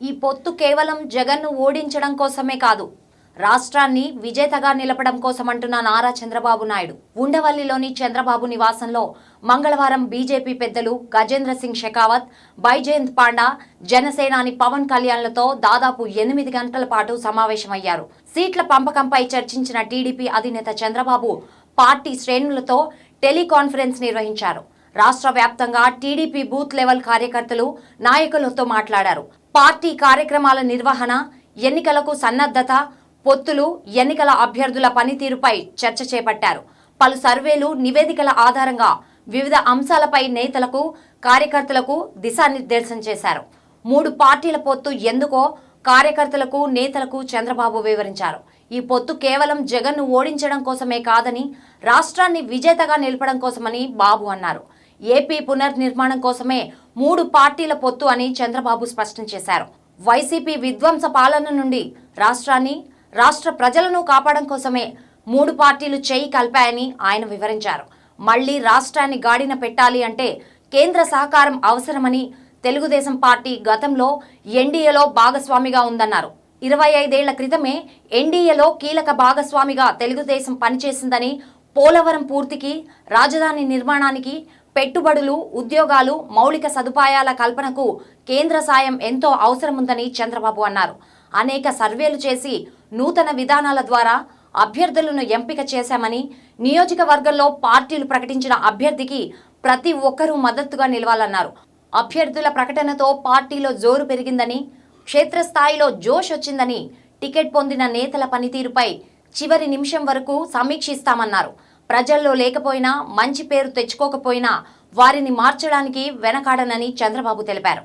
ఈ పొత్తు కేవలం జగన్ను ఓడించడం కోసమే కాదు రాష్ట్రాన్ని విజేతగా నిలపడం కోసమంటున్న నారా చంద్రబాబు నాయుడు. ఉండవల్లిలోని చంద్రబాబు నివాసంలో మంగళవారం బీజేపీ పెద్దలు గజేంద్ర సింగ్ షెకావత్ బైజయంత్ పాండా జనసేనాని పవన్ కళ్యాణ్లతో దాదాపు ఎనిమిది గంటల పాటు సమావేశమయ్యారు. సీట్ల పంపకంపై చర్చించిన టీడీపీ అధినేత చంద్రబాబు పార్టీ శ్రేణులతో టెలికాన్ఫరెన్స్ నిర్వహించారు. రాష్ట్ర వ్యాప్తంగా టీడీపీ బూత్ లెవెల్ కార్యకర్తలు నాయకులతో మాట్లాడారు. పార్టీ కార్యక్రమాల నిర్వహణ ఎన్నికలకు సన్నద్ధత పొత్తులు ఎన్నికల అభ్యర్థుల పనితీరుపై చర్చ చేపట్టారు. పలు సర్వేలు నివేదికల ఆధారంగా వివిధ అంశాలపై నేతలకు కార్యకర్తలకు దిశానిర్దేశం చేశారు. మూడు పార్టీల పొత్తు ఎందుకో కార్యకర్తలకు నేతలకు చంద్రబాబు వివరించారు. ఈ పొత్తు కేవలం జగన్ను ఓడించడం కోసమే కాదని రాష్ట్రాన్ని విజేతగా నిలపడం కోసమని బాబు అన్నారు. ఏపీ పునర్నిర్మాణం కోసమే మూడు పార్టీల పొత్తు అని చంద్రబాబు స్పష్టం చేశారు. వైసీపీ విధ్వంస పాలన నుండి రాష్ట్రాన్ని రాష్ట్ర ప్రజలను కాపాడడం కోసమే మూడు పార్టీలు చేయి కలిపాయని ఆయన వివరించారు. మళ్ళీ రాష్ట్రాన్ని గాడిన పెట్టాలి అంటే కేంద్ర సహకారం అవసరమని తెలుగుదేశం పార్టీ గతంలో ఎన్డీఏలో భాగస్వామిగా ఉందన్నారు. ఇరవై ఐదేళ్ళ క్రితమే ఎన్డీఏలో కీలక భాగస్వామిగా తెలుగుదేశం పనిచేసిందని పోలవరం పూర్తికి రాజధాని నిర్మాణానికి పెట్టుబడులు ఉద్యోగాలు మౌలిక సదుపాయాల కల్పనకు కేంద్ర సాయం ఎంతో అవసరముందని చంద్రబాబు అన్నారు. అనేక సర్వేలు చేసి నూతన విధానాల ద్వారా అభ్యర్థులను ఎంపిక చేశామని నియోజకవర్గంలో పార్టీలు ప్రకటించిన అభ్యర్థికి ప్రతి ఒక్కరూ మద్దతుగా నిలవాలన్నారు. అభ్యర్థుల ప్రకటనతో పార్టీలో జోరు పెరిగిందని క్షేత్రస్థాయిలో జోష్ వచ్చిందని టికెట్ పొందిన నేతల పనితీరుపై చివరి నిమిషం వరకు సమీక్షిస్తామన్నారు. ప్రజల్లో లేకపోయినా మంచి పేరు తెచ్చుకోకపోయినా వారిని మార్చడానికి వెనకాడనని చంద్రబాబు తెలిపారు.